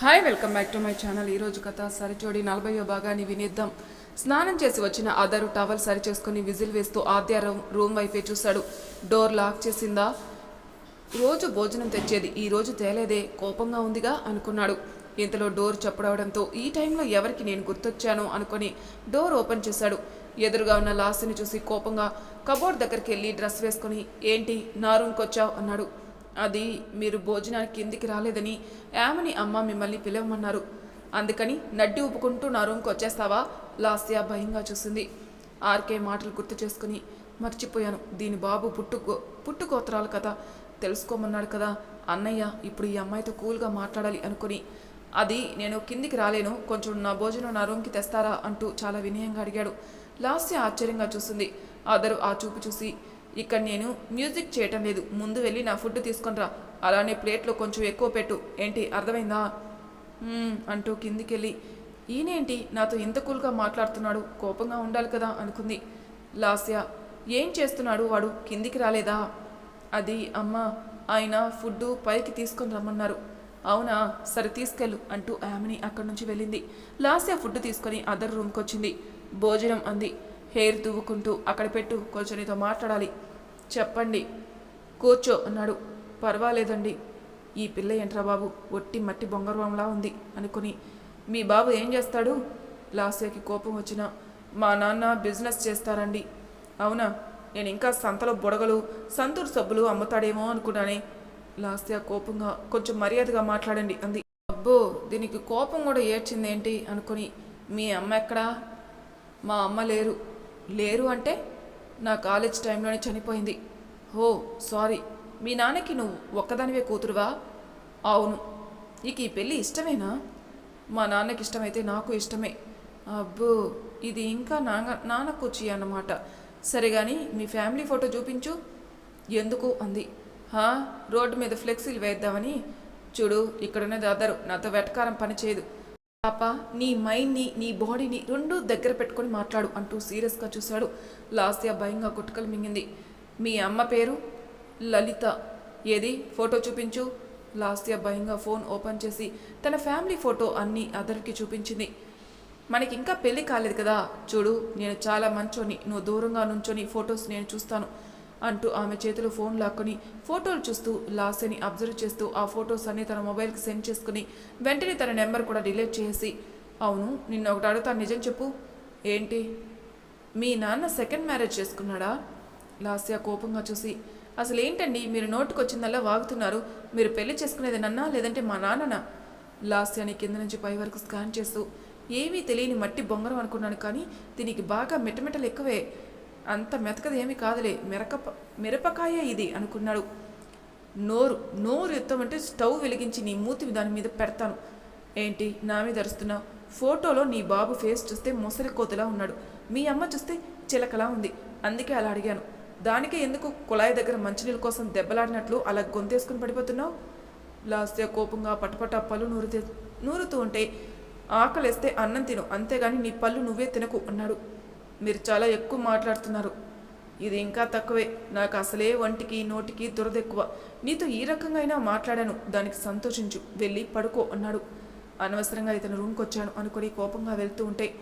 Hi welcome back to my channel. ఈరోజు కథ సరిచోడి నలభైవ భాగాన్ని వినిద్దాం. స్నానం చేసి వచ్చిన ఆధారు టవల్ సరి చేసుకుని విజిల్ వేస్తూ ఆద్య రూమ్ వైపే చూశాడు. డోర్ లాక్ చేసిందా? రోజు భోజనం తెచ్చేది ఈ రోజు తేలేదే కోపంగా ఉందిగా అనుకున్నాడు. ఇంతలో డోర్ చప్పుడవడంతో ఈ టైంలో ఎవరికి నేను గుర్తొచ్చానో అనుకొని డోర్ ఓపెన్ చేశాడు. ఎదురుగా ఉన్న లాస్ని చూసి కోపంగా కబోర్డ్ దగ్గరికి వెళ్ళి డ్రెస్ వేసుకొని ఏంటి నా రూమ్కి వచ్చావు అన్నాడు. అది మీరు భోజనానికి కిందికి రాలేదని యామని అమ్మ మిమ్మల్ని పిలవమన్నారు. అందుకని నడ్డి ఊపుకుంటూ నా రూమ్కి వచ్చేస్తావా? లాస్య భయంగా చూసింది. ఆర్కే మాటలు గుర్తు చేసుకుని మర్చిపోయాను. దీని బాబు పుట్టుకో పుట్టుకోతరాలు కదా. తెలుసుకోమన్నాడు కదా. అన్నయ్య ఇప్పుడు ఈ అమ్మాయితో కూల్గా మాట్లాడాలి అనుకుని. అది నేను కిందికి రాలేను. కొంచెం నా భోజనం నా రూమ్కి తెస్తారా? అంటూ చాలా వినయంగా అడిగాడు. లాస్య ఆశ్చర్యంగా చూసింది. అదరు ఆ చూపు చూసి ఇక్కడ నేను మ్యూజిక్ చేయటం లేదు. ముందు వెళ్ళి నా ఫుడ్ తీసుకొనిరా అలానే ప్లేట్లో కొంచెం ఎక్కువ పెట్టు. ఏంటి? అర్థమైందా? అంటూ కిందికెళ్ళి. ఈయనేంటి? నాతో ఇంత కూల్గా మాట్లాడుతున్నాడు. కోపంగా ఉండాలి కదా అనుకుంది. లాస్య ఏం చేస్తున్నాడు వాడు? కిందికి రాలేదా? అది అమ్మ ఆయన ఫుడ్ పైకి తీసుకొని రమ్మన్నారు. అవునా? సరే తీసుకెళ్ళు అంటూ ఆమెని అక్కడి నుంచి వెళ్ళింది. లాస్య ఫుడ్ తీసుకొని అదర్ రూమ్కి వచ్చింది భోజనం అంది. హెయిర్ దువ్వుకుంటూ అక్కడ పెట్టు కొంచెం నీతో మాట్లాడాలి. చెప్పండి. కూర్చో అన్నాడు. పర్వాలేదండి. ఈ పిల్ల ఏంట్రా బాబు? ఒట్టి మట్టి బొంగరవంలా ఉంది అనుకుని. మీ బాబు ఏం చేస్తాడు? లాస్యకి కోపం వచ్చిన మా నాన్న బిజినెస్ చేస్తారండి. అవునా? నేను ఇంకా సంతలో బుడగలు సంతూరు సబ్బులు అమ్ముతాడేమో అనుకున్నానే. లాస్య కోపంగా కొంచెం మర్యాదగా మాట్లాడండి అంది. అబ్బో దీనికి కోపం కూడా ఏడ్చిందేంటి అనుకుని. మీ అమ్మ ఎక్కడా? మా అమ్మ లేరు. లేరు అంటే నా కాలేజ్ టైంలోనే చనిపోయింది. ఓ సారీ. మీ నాన్నకి నువ్వు ఒక్కదానివే కూతురువా? అవును. నీకు ఈ పెళ్ళి ఇష్టమేనా? మా నాన్నకి ఇష్టమైతే నాకు ఇష్టమే. అబ్బో ఇది ఇంకా నాన్న నాన్న అన్నమాట. సరే కానీ మీ ఫ్యామిలీ ఫోటో చూపించు. ఎందుకు? అంది. హా రోడ్డు మీద ఫ్లెక్సీలు వేద్దామని. చూడు ఇక్కడున్నది అదరు నాతో వెటకారం పని చేయదు. పాప నీ మైండ్ని నీ బాడీని రెండు దగ్గర పెట్టుకొని మాట్లాడు అంటూ సీరియస్గా చూశాడు. లాస్య భయంగా కొట్టుకలు మింగింది. మీ అమ్మ పేరు? లలిత. ఏది? ఫోటో చూపించు. లాస్య భయంగా ఫోన్ ఓపెన్ చేసి తన ఫ్యామిలీ ఫోటో అన్నీ అదరికి చూపించింది. మనకి ఇంకా పెళ్ళి కాలేదు కదా. చూడు నేను చాలా మంచోని. నువ్వు దూరంగా నుంచొని ఫొటోస్ నేను చూస్తాను. అంటూ ఆమె చేతిలో ఫోన్ లాక్కొని ఫోటోలు చూస్తూ లాస్యని అబ్జర్వ్ చేస్తూ ఆ ఫొటోస్ అన్ని తన మొబైల్కి సెండ్ చేసుకుని వెంటనే తన నెంబర్ కూడా డిలీట్ చేసి అవును నిన్న ఒకటి అడుగుతాను నిజం చెప్పు. ఏంటి? మీ నాన్న సెకండ్ మ్యారేజ్ చేసుకున్నాడా? లాస్య కోపంగా చూసి అసలు ఏంటండి మీరు నోటుకు వచ్చిందల్లా వాగుతున్నారు మీరు పెళ్ళి చేసుకునేది నన్నా లేదంటే మా నాన్ననా? లాస్యాని కింద నుంచి పై వరకు స్కాన్ చేస్తూ ఏమీ తెలియని మట్టి బొంగరం అనుకున్నాను కానీ దీనికి బాగా మిటమిటలు ఎక్కువే. అంత మెతకది ఏమీ కాదులే. మిరక మిరపకాయ ఇది అనుకున్నాడు. నోరు నోరు ఎత్తమంటే స్టవ్ వెలిగించి నీ మూతి దాని మీద పెడతాను. ఏంటి? నా మీద అరుస్తున్నావు ఫోటోలో నీ బాబు ఫేస్ చూస్తే ముసలి కోతలా ఉన్నాడు. మీ అమ్మ చూస్తే చిలకలా ఉంది. అందుకే అలా అడిగాను. దానికే ఎందుకు కుళాయి దగ్గర మంచినీళ్ళ కోసం దెబ్బలాడినట్లు అలా గొంతేసుకుని పడిపోతున్నావు? లాస్య కోపంగా పటపట పళ్ళు నూరితే నూరుతూ ఉంటే ఆకలేస్తే అన్నం తిను. అంతేగాని నీ పళ్ళు నువ్వే తినకు అన్నాడు. మీరు చాలా ఎక్కువ మాట్లాడుతున్నారు. ఇది ఇంకా తక్కువే. నాకు అసలే వంటికి నోటికి దురదెక్కువ నీతో ఈ రకంగా అయినా మాట్లాడాను. దానికి సంతోషించు. వెళ్ళి పడుకో అన్నాడు. అనవసరంగా ఇతను రూమ్కి వచ్చాను అనుకుని కోపంగా వెళ్తూ ఉంటే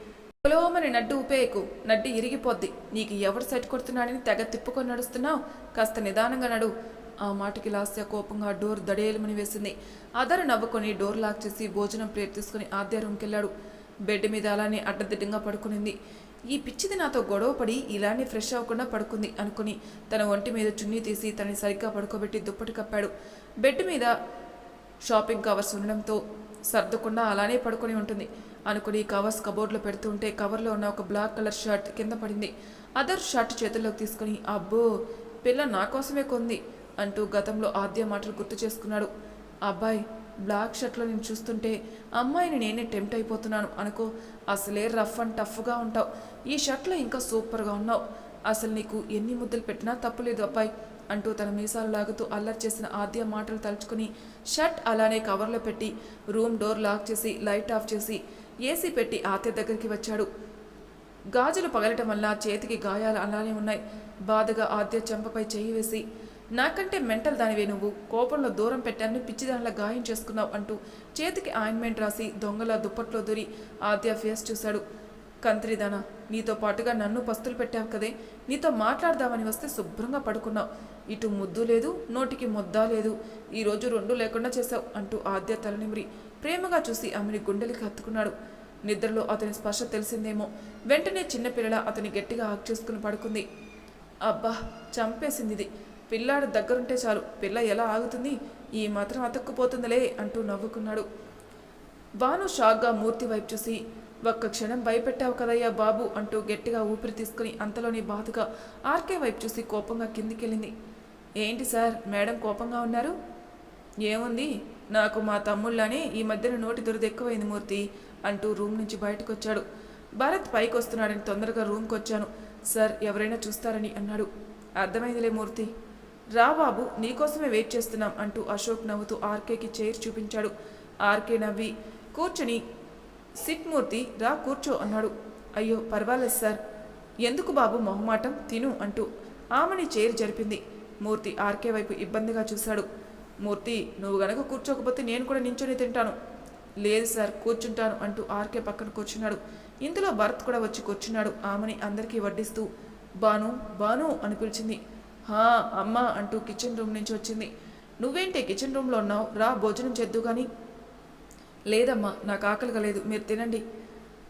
పొలోమని నడ్డు ఉపేయకు. నడ్డి ఇరిగిపోద్ది. నీకు ఎవరు సెట్ కొడుతున్నాడని తెగ తిప్పుకొని నడుస్తున్నావు? కాస్త నిదానంగా నడు. ఆ మాటకి లాస్య కోపంగా డోర్ దడేలమని వేసింది. అదరు నవ్వుకొని డోర్ లాక్ చేసి భోజనం ప్లేట్ తీసుకుని ఆద్య రూమ్కి వెళ్ళాడు. బెడ్ మీద అలానే అడ్డదిడ్డంగా పడుకునింది. ఈ పిచ్చిది నాతో గొడవ పడి ఇలానే ఫ్రెష్ అవ్వకుండా పడుకుంది అనుకుని తన ఒంటి మీద చున్నీ తీసి తనని సరిగ్గా పడుకోబెట్టి దుప్పటి కప్పాడు. బెడ్ మీద షాపింగ్ కవర్స్ ఉండడంతో సర్దకుండా అలానే పడుకొని ఉంటుంది అనుకుని కవర్స్ కబోర్డ్లో పెడుతుంటే కవర్లో ఉన్న ఒక బ్లాక్ కలర్ షర్ట్ కింద పడింది. అదర్ షర్ట్ చేతుల్లోకి తీసుకుని అబ్బో పిల్ల నా కోసమే కొంది అంటూ గతంలో ఆద్య మాటలు గుర్తు చేసుకున్నాడు. అబ్బాయి బ్లాక్ షర్ట్లో నేను చూస్తుంటే అమ్మాయిని నేనే టెంప్ట్ అయిపోతున్నాను అనుకో అసలే రఫ్ అండ్ టఫ్గా ఉంటావు. ఈ షర్ట్లో ఇంకా సూపర్గా ఉన్నావు. అసలు నీకు ఎన్ని ముద్దలు పెట్టినా తప్పులేదు అబ్బాయి అంటూ తన మీసాలు లాగుతూ అల్లరి చేసిన ఆద్య మాటలు తలుచుకుని షర్ట్ అలానే కవర్లో పెట్టి రూమ్ డోర్ లాక్ చేసి లైట్ ఆఫ్ చేసి ఏసీ పెట్టి ఆద్య దగ్గరికి వచ్చాడు. గాజులు పగలటం వల్ల చేతికి గాయాలు అలానే ఉన్నాయి. బాధగా ఆద్య చెంపపై చేయి వేసి నాకంటే మెంటల్ దానివే నువ్వు. కోపంలో దూరం పెట్టానని పిచ్చిదానిలా గాయం చేసుకున్నావు అంటూ చేతికి ఆయింట్మెంట్ రాసి దొంగల దుప్పట్లో దూరి ఆద్య ఫేస్ చూశాడు. కంత్రిదానా నీతో పాటుగా నన్ను పస్తులు పెట్టావు కదే. నీతో మాట్లాడదామని వస్తే శుభ్రంగా పడుకున్నావు. ఇటు ముద్దు లేదు నోటికి ముద్దా లేదు. ఈరోజు రెండు లేకుండా చేశావు అంటూ ఆద్య తలనిమిరి ప్రేమగా చూసి ఆమెని గుండెలకి హత్తుకున్నాడు. నిద్రలో అతని స్పర్శ తెలిసిందేమో. వెంటనే చిన్నపిల్లల అతని గట్టిగా ఆక్ చేసుకుని పడుకుంది. అబ్బా చంపేసింది ఇది పిల్లాడు దగ్గరుంటే చాలు. పిల్ల ఎలా ఆగుతుంది? ఈ మాత్రం అతక్కుపోతుందిలే అంటూ నవ్వుకున్నాడు. భాను షాక్గా మూర్తి వైపు చూసి ఒక్క క్షణం భయపెట్టావు కదయ్యా బాబు అంటూ గట్టిగా ఊపిరి తీసుకుని అంతలోని బాధగా ఆర్కే వైపు చూసి కోపంగా కిందికెళ్ళింది. ఏంటి సార్ మేడం కోపంగా ఉన్నారు? ఏముంది? నాకు మా తమ్ముళ్ళని ఈ మధ్యన నోటి దురద ఎక్కువైంది మూర్తి అంటూ రూమ్ నుంచి బయటకు వచ్చాడు భరత్ పైకి వస్తున్నాడని తొందరగా రూమ్కి వచ్చాను సార్ ఎవరైనా చూస్తారని అన్నాడు. అర్థమైందిలే మూర్తి. రా బాబు నీకోసమే వెయిట్ చేస్తున్నాం అంటూ అశోక్ నవ్వుతూ ఆర్కేకి చైర్ చూపించాడు. ఆర్కే నవ్వి కూర్చుని సిట్మూర్తి రా కూర్చో అన్నాడు. అయ్యో పర్వాలేదు సార్. ఎందుకు బాబు మొహమాటం? తిను అంటూ ఆమెని చైర్ జరిపింది. మూర్తి ఆర్కే వైపు ఇబ్బందిగా చూశాడు. మూర్తి నువ్వు గనక కూర్చోకపోతే నేను కూడా నించొని తింటాను. లేదు సార్ కూర్చుంటాను అంటూ ఆర్కే పక్కన కూర్చున్నాడు. ఇంతలో భరత్ కూడా వచ్చి కూర్చున్నాడు. ఆమెని అందరికీ వడ్డిస్తూ బాను బాను అని పిలిచింది. హా అమ్మ అంటూ కిచెన్ రూమ్ నుంచి వచ్చింది. నువ్వేంటి కిచెన్ రూమ్లో ఉన్నావు? రా భోజనం చేద్దు కానీ లేదమ్మా నాకు ఆకలిగా లేదు. మీరు తినండి.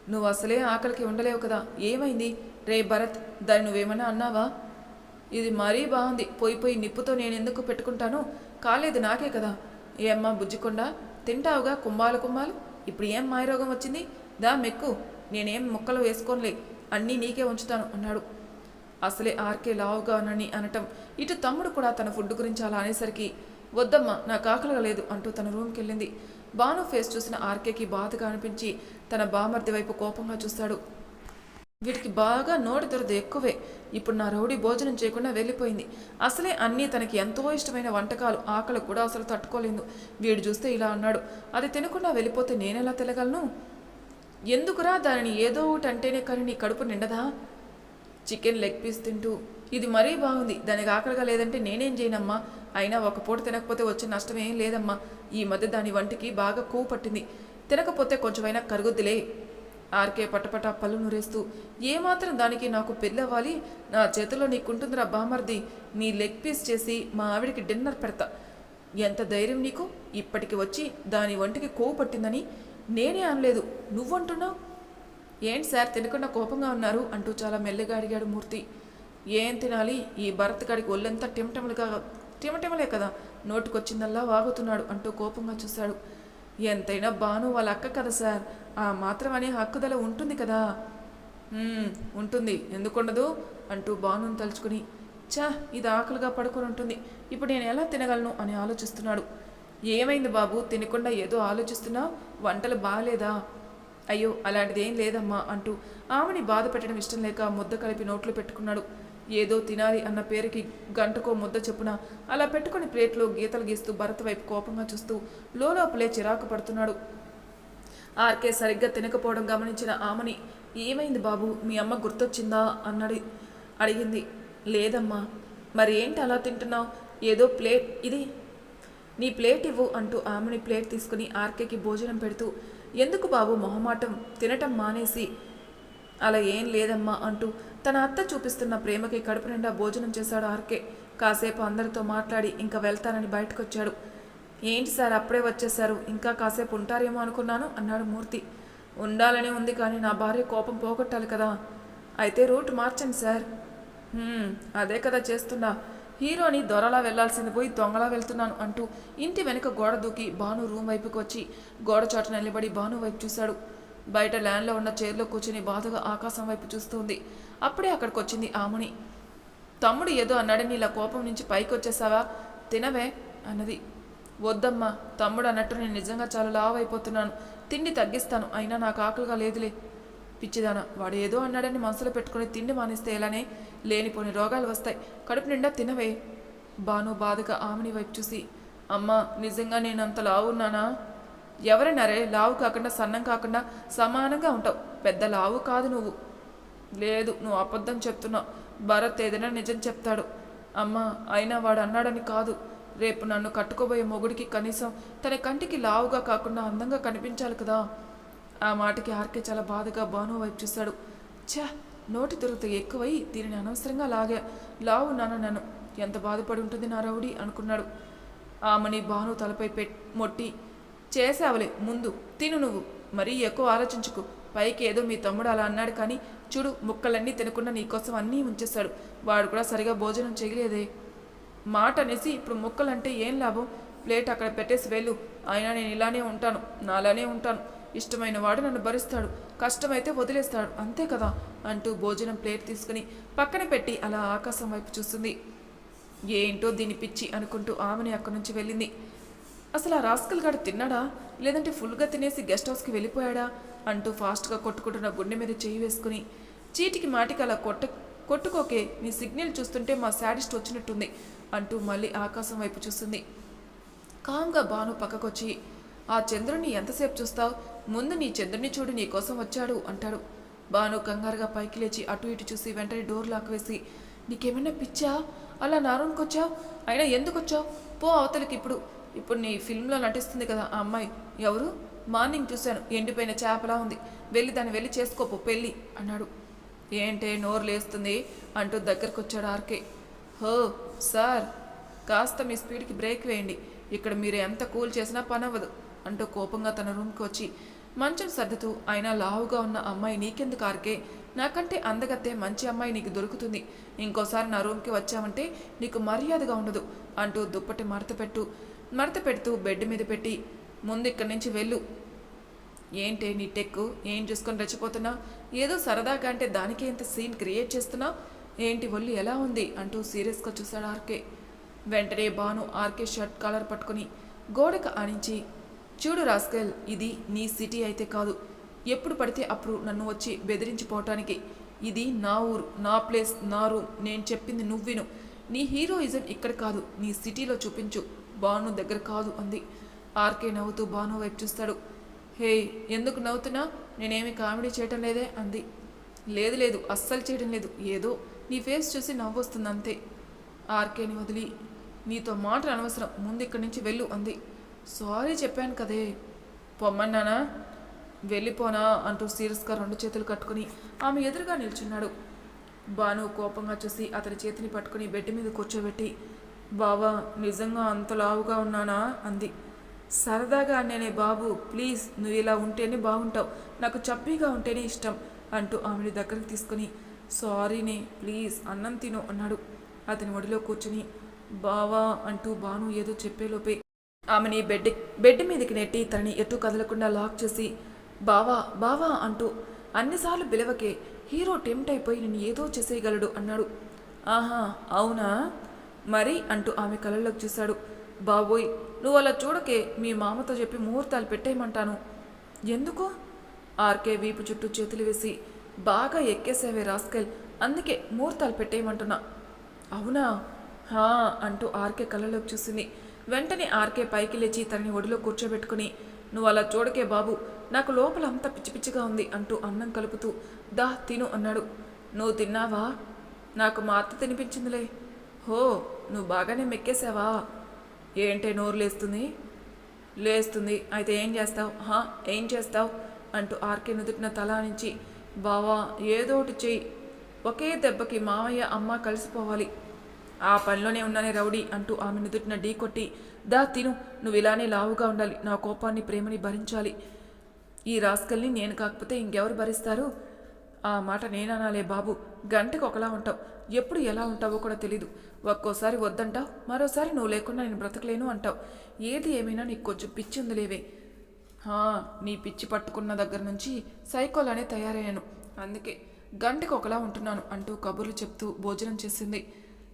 నువ్వు అసలే ఆకలికి ఉండలేవు కదా. ఏమైంది? రే భరత్ దాన్ని నువ్వేమన్నా అన్నావా? ఇది మరీ బాగుంది. పోయి పోయి నిప్పుతో నేను ఎందుకు పెట్టుకుంటాను? కాలేదు నాకే కదా. ఏ అమ్మా బుజ్జికొండ? తింటావుగా కుంభాలు కుంభాలు? ఇప్పుడు ఏం మాయరోగం వచ్చింది? దా మెక్కు. నేనేం ముక్కలు వేసుకోనులే. అన్నీ నీకే ఉంచుతాను అన్నాడు. అసలే ఆర్కే లావుగానని అనటం. ఇటు తమ్ముడు కూడా తన ఫుడ్ గురించి అలా అనేసరికి వద్దమ్మా నాకు ఆకలిగా లేదు అంటూ తన రూమ్కి వెళ్ళింది బాను ఫేస్ చూసిన ఆర్కేకి బాధగా అనిపించి తన బామర్ది వైపు కోపంగా చూస్తాడు. వీటికి బాగా నోటి దొరద ఎక్కువే. ఇప్పుడు నా రౌడీ భోజనం చేయకుండా వెళ్ళిపోయింది. అసలే అన్నీ తనకి ఎంతో ఇష్టమైన వంటకాలు. ఆకలి కూడా అసలు తట్టుకోలేదు. వీడు చూస్తే ఇలా అన్నాడు. అది తినకుండా వెళ్ళిపోతే నేనెలా తినగలను? ఎందుకురా దానిని ఏదో ఒకటి అంటేనే కానీ నీ కడుపు నిండదా? చికెన్ లెగ్ పీస్ తింటూ ఇది మరీ బాగుంది. దానికి ఆకలిగా లేదంటే నేనేం చేయనమ్మా? అయినా ఒక పూట తినకపోతే వచ్చే నష్టం ఏం లేదమ్మా. ఈ మధ్య దాని వంటికి బాగా కొవ్వు పట్టింది. తినకపోతే కొంచెమైనా కరుగుద్దిలే. ఆర్కే పటపట పళ్ళు నూరేస్తూ ఏమాత్రం దానికి నాకు పెళ్ళవ్వాలి? నా చేతిలో నీకుంటుందిరా బామర్ది. నీ లెగ్ పీస్ చేసి మా ఆవిడికి డిన్నర్ పెడతా. ఎంత ధైర్యం నీకు? ఇప్పటికి వచ్చి దాని వంటికి కొవ్వు పట్టిందని నేనే అనలేదు. నువ్వంటున్నావు? ఏంటి సార్ తినకుండా కోపంగా ఉన్నారు? అంటూ చాలా మెల్లగా అడిగాడు మూర్తి. ఏం తినాలి? ఈ భరత్ కాడికి ఒళ్ళంతా టిమటములుగా టిమటమలే కదా నోటికొచ్చిందల్లా వాగుతున్నాడు అంటూ కోపంగా చూశాడు. ఎంతైనా బాను వాళ్ళ అక్క కదా సార్ ఆ మాత్రం అనే హక్కుదల ఉంటుంది కదా. ఉంటుంది. ఎందుకుండదు? అంటూ బానుని తలుచుకుని. చా ఇది ఆకలిగా పడుకొని ఉంటుంది. ఇప్పుడు నేను ఎలా తినగలను? అని ఆలోచిస్తున్నాడు. ఏమైంది బాబు? తినకుండా ఏదో ఆలోచిస్తున్నావు వంటలు బాగాలేదా అయ్యో అలాంటిది ఏం లేదమ్మా అంటూ ఆమెని బాధ పెట్టడం ఇష్టం లేక ముద్ద కలిపి నోట్లు పెట్టుకున్నాడు. ఏదో తినాలి అన్న పేరుకి గంటకో ముద్ద చెప్పున అలా పెట్టుకుని ప్లేట్లో గీతలు గీస్తూ భరత్ వైపు కోపంగా చూస్తూ లోపలే చిరాకు పడుతున్నాడు. ఆర్కే సరిగ్గా తినకపోవడం గమనించిన ఆమెని ఏమైంది బాబు? మీ అమ్మ గుర్తొచ్చిందా? అన్నది అడిగింది. లేదమ్మా. మరి ఏంటి అలా తింటున్నావు? ఏదో ప్లేట్ ఇది. నీ ప్లేట్ ఇవ్వు అంటూ ఆమెని ప్లేట్ తీసుకుని ఆర్కేకి భోజనం పెడుతూ ఎందుకు బాబు మొహమాటం తినటం మానేసి? అలా ఏం లేదమ్మా అంటూ తన అత్త చూపిస్తున్న ప్రేమకి కడుపు నిండా భోజనం చేశాడు ఆర్కే. కాసేపు అందరితో మాట్లాడి ఇంకా వెళ్తానని బయటకొచ్చాడు. ఏంటి సార్ అప్పుడే వచ్చేసారు ఇంకా కాసేపు ఉంటారేమో అనుకున్నాను అన్నాడు మూర్తి. ఉండాలని ఉంది కానీ నా భార్య కోపం పోగొట్టాలి కదా. అయితే రూట్ మార్చండి సార్. అదే కదా చేస్తున్నా. హీరోని దొరలా వెళ్ళాల్సింది పోయి దొంగలా వెళ్తున్నాను అంటూ ఇంటి వెనుక గోడ దూకి భాను రూమ్ వైపుకి వచ్చి గోడ చాటు నిలబడి భాను వైపు చూశాడు. బయట ల్యాండ్లో ఉన్న చైర్లో కూర్చుని బాధగా ఆకాశం వైపు చూస్తుంది. అప్పుడే అక్కడికి వచ్చింది ఆముని. తమ్ముడు ఏదో అన్నాడని ఇలా కోపం నుంచి పైకి వచ్చేసావా తినవే అన్నది. వద్దమ్మా తమ్ముడు అన్నట్టు నేను నిజంగా చాలా లావైపోతున్నాను. అయిపోతున్నాను తిండి తగ్గిస్తాను అయినా నాకు ఆకలిగా లేదులే పిచ్చిదాన వాడు ఏదో అన్నాడని మనసులో పెట్టుకుని తిండి మానేస్తే ఎలానే లేనిపోని రోగాలు వస్తాయి. కడుపు నిండా తినవే. బాను బాధగా ఆమెని వైపు చూసి అమ్మా నిజంగా నేను అంత లావు ఉన్నానా? ఎవరైనారే లావు కాకుండా సన్నం కాకుండా సమానంగా ఉంటావు. పెద్ద లావు కాదు నువ్వు. లేదు నువ్వు అబద్ధం చెప్తున్నావు. భరత్ ఏదైనా నిజం చెప్తాడు. అమ్మా అయినా వాడు అన్నాడని కాదు. రేపు నన్ను కట్టుకోబోయే మొగుడికి కనీసం తన కంటికి లావుగా కాకుండా అందంగా కనిపించాలి కదా. ఆ మాటకి ఆర్కే చాలా బాధగా బాను వైపు చూశాడు. ఛా నోటి దురత ఎక్కువై దీనిని అనవసరంగా లాగా లావు నాన్న. నన్ను ఎంత బాధపడి ఉంటుంది నా రౌడీ? అనుకున్నాడు. ఆమెని భాను తలపై పె మొట్టి చేసావులే ముందు తిను నువ్వు. మరీ ఎక్కువ ఆలోచించుకు. పైకి ఏదో మీ తమ్ముడు అలా అన్నాడు కానీ చూడు ముక్కలన్నీ తినకుండా నీకోసం అన్నీ ఉంచేశాడు. వాడు కూడా సరిగా భోజనం చేయలేదే. మాట అనేసి ఇప్పుడు ముక్కలంటే ఏం లాభం? ప్లేట్ అక్కడ పెట్టేసి వెళ్ళు. అయినా నేను ఇలానే ఉంటాను నాలానే ఉంటాను. ఇష్టమైన వాడు నన్ను భరిస్తాడు. కష్టమైతే వదిలేస్తాడు. అంతే కదా? అంటూ భోజనం ప్లేట్ తీసుకుని పక్కన పెట్టి అలా ఆకాశం వైపు చూస్తుంది. ఏంటో దీని పిచ్చి అనుకుంటూ ఆమెని అక్కడి నుంచి వెళ్ళింది. అసలు ఆ రాస్కల్ గాడు తిన్నాడా? లేదంటే ఫుల్గా తినేసి గెస్ట్ హౌస్కి వెళ్ళిపోయాడా? అంటూ ఫాస్ట్గా కొట్టుకుంటున్న గుండె మీద చేయి వేసుకుని చీటికి మాటికి అలా కొట్ట కొట్టుకోకే నీ సిగ్నల్ చూస్తుంటే మా శాడిస్ట్ వచ్చినట్టుంది అంటూ మళ్ళీ ఆకాశం వైపు చూస్తుంది. కామ్గా భాను పక్కకొచ్చి ఆ చంద్రుడిని ఎంతసేపు చూస్తావు? ముందు నీ చంద్రుని చూడు నీకోసం వచ్చాడు అంటాడు. బాను కంగారుగా పైకి లేచి అటు ఇటు చూసి వెంటనే డోర్ లాక్ వేసి నీకేమైనా పిచ్చా? అలా నా రూమ్కి వచ్చావు? అయినా ఎందుకు వచ్చావు? పో అవతలికి ఇప్పుడు. ఇప్పుడు నీ ఫిల్మ్లో నటిస్తుంది కదా ఆ అమ్మాయి. ఎవరు? మార్నింగ్ చూశాను. ఎండిపోయిన చేపలా ఉంది. వెళ్ళి దాన్ని వెళ్ళి చేసుకోపో పెళ్ళి అన్నాడు. ఏంటే నోరు లేస్తుంది? అంటూ దగ్గరకు వచ్చాడు ఆర్కే. హో సార్ కాస్త మీ స్పీడ్కి బ్రేక్ వేయండి. ఇక్కడ మీరు ఎంత కూల్ చేసినా పని అవ్వదు అంటూ కోపంగా తన రూమ్కి వచ్చి మంచం సర్దుతూ అయినా లావుగా ఉన్న అమ్మాయి నీకెందుకు ఆర్కే? నాకంటే అందగత్తే మంచి అమ్మాయి నీకు దొరుకుతుంది. ఇంకోసారి నా రూమ్కి వచ్చావంటే నీకు మర్యాదగా ఉండదు అంటూ దుప్పటి మడత పెట్టు మడత పెడుతూ బెడ్ మీద పెట్టి ముందు ఇక్కడి నుంచి వెళ్ళు. ఏంటే నీ టెక్కు? ఏం చూసుకొని రచ్చిపోతున్నా? ఏదో సరదాగా అంటే దానికే ఇంత సీన్ క్రియేట్ చేస్తున్నా? ఏంటి ఒళ్ళు ఎలా ఉంది? అంటూ సీరియస్గా చూశాడు ఆర్కే. వెంటనే బాను ఆర్కే షర్ట్ కాలర్ పట్టుకుని గోడకు ఆనించి చూడు రాస్కెల్ ఇది నీ సిటీ అయితే కాదు. ఎప్పుడు పడితే అప్పుడు నన్ను వచ్చి బెదిరించిపోవటానికి. ఇది నా ఊరు నా ప్లేస్ నా రూమ్. నేను చెప్పింది నువ్విను. నీ హీరోయిజం ఇక్కడ కాదు నీ సిటీలో చూపించు. బాను దగ్గర కాదు అంది. ఆర్కే నవ్వుతూ బాను వైపు చూస్తాడు. హే ఎందుకు నవ్వుతున్నా? నేనేమి కామెడీ చేయటం లేదే అంది. లేదు లేదు అస్సలు చేయడం లేదు. ఏదో నీ ఫేస్ చూసి నవ్వొస్తుంది అంతే. ఆర్కేని వదిలి నీతో మాట అనవసరం. ముందు ఇక్కడి నుంచి వెళ్ళు అంది. సారీ చెప్పాను కదే. పొమ్మన్నానా వెళ్ళిపోనా అంటూ సీరియస్గా రెండు చేతులు కట్టుకుని ఆమె ఎదురుగా నిల్చున్నాడు. బాను కోపంగా చూసి అతని చేతిని పట్టుకుని బెడ్ మీద కూర్చోబెట్టి బావా నిజంగా అంత లావుగా ఉన్నానా? అంది. సరదాగా నేనే బాబు ప్లీజ్ నువ్వు ఇలా ఉంటేనే బాగుంటావు. నాకు చప్పీగా ఉంటేనే ఇష్టం అంటూ ఆమెని దగ్గరికి తీసుకుని సారీనే ప్లీజ్ అన్నం తిను అన్నాడు. అతని ఒడిలో కూర్చుని బావా అంటూ బాను ఏదో చెప్పేలోపే ఆమెని బెడ్ బెడ్ మీదకి నెట్టి తనని ఎటు కదలకుండా లాక్ చేసి బావా బావా అంటూ అన్నిసార్లు పిలవకే హీరో టెంప్ట్ అయిపోయి నేను ఏదో చేసేయగలడు అన్నాడు. ఆహా అవునా? మరి అంటూ ఆమె కళ్ళల్లోకి చూశాడు. బాబోయ్ నువ్వు అలా చూడకే మీ మామతో చెప్పి ముహూర్తాలు పెట్టేయమంటాను. ఎందుకు? ఆర్కే వీపు చుట్టూ చేతులు వేసి బాగా ఎక్కేసేవే రాస్కెల్ అందుకే ముహూర్తాలు పెట్టేయమంటున్నా. అవునా? హా అంటూ ఆర్కే కళ్ళలోకి చూసింది. వెంటనే ఆర్కే పైకి లేచి తనని ఒడిలో కూర్చోబెట్టుకుని నువ్వు అలా చూడకే బాబు నాకు లోపల అంతా పిచ్చి పిచ్చిగా ఉంది అంటూ అన్నం కలుపుతూ దా తిను అన్నాడు. నువ్వు తిన్నావా? నాకు మా అత్త తినిపించిందిలే. హో నువ్వు బాగానే మెక్కేసావా? ఏంటే నోరు లేస్తుంది? లేస్తుంది. అయితే ఏం చేస్తావు? హా ఏం చేస్తావు? అంటూ ఆర్కే నుదుటిన తల నుంచి బావా ఏదో ఒకటి చెయ్యి. ఒకే దెబ్బకి మావయ్య అమ్మ కలిసిపోవాలి. ఆ పనిలోనే ఉన్నానే రౌడీ అంటూ ఆమె నుదుటిన ఢీ కొట్టి దా తిను. నువ్వు ఇలానే లావుగా ఉండాలి. నా కోపాన్ని ప్రేమని భరించాలి. ఈ రాస్కల్ని నేను కాకపోతే ఇంకెవరు భరిస్తారు? ఆ మాట నేననాలే బాబు. గంటకు ఒకలా ఉంటావు. ఎప్పుడు ఎలా ఉంటావో కూడా తెలీదు. ఒక్కోసారి వద్దంటావు. మరోసారి నువ్వు లేకుండా నేను బ్రతకలేను అంటావు. ఏది ఏమైనా నీకు కొంచెం పిచ్చి ఉందిలేవే. నీ పిచ్చి పట్టుకున్న దగ్గర నుంచి సైకోలానే తయారయ్యాను. అందుకే గంటకు ఒకలా ఉంటున్నాను అంటూ కబుర్లు చెప్తూ భోజనం చేసింది.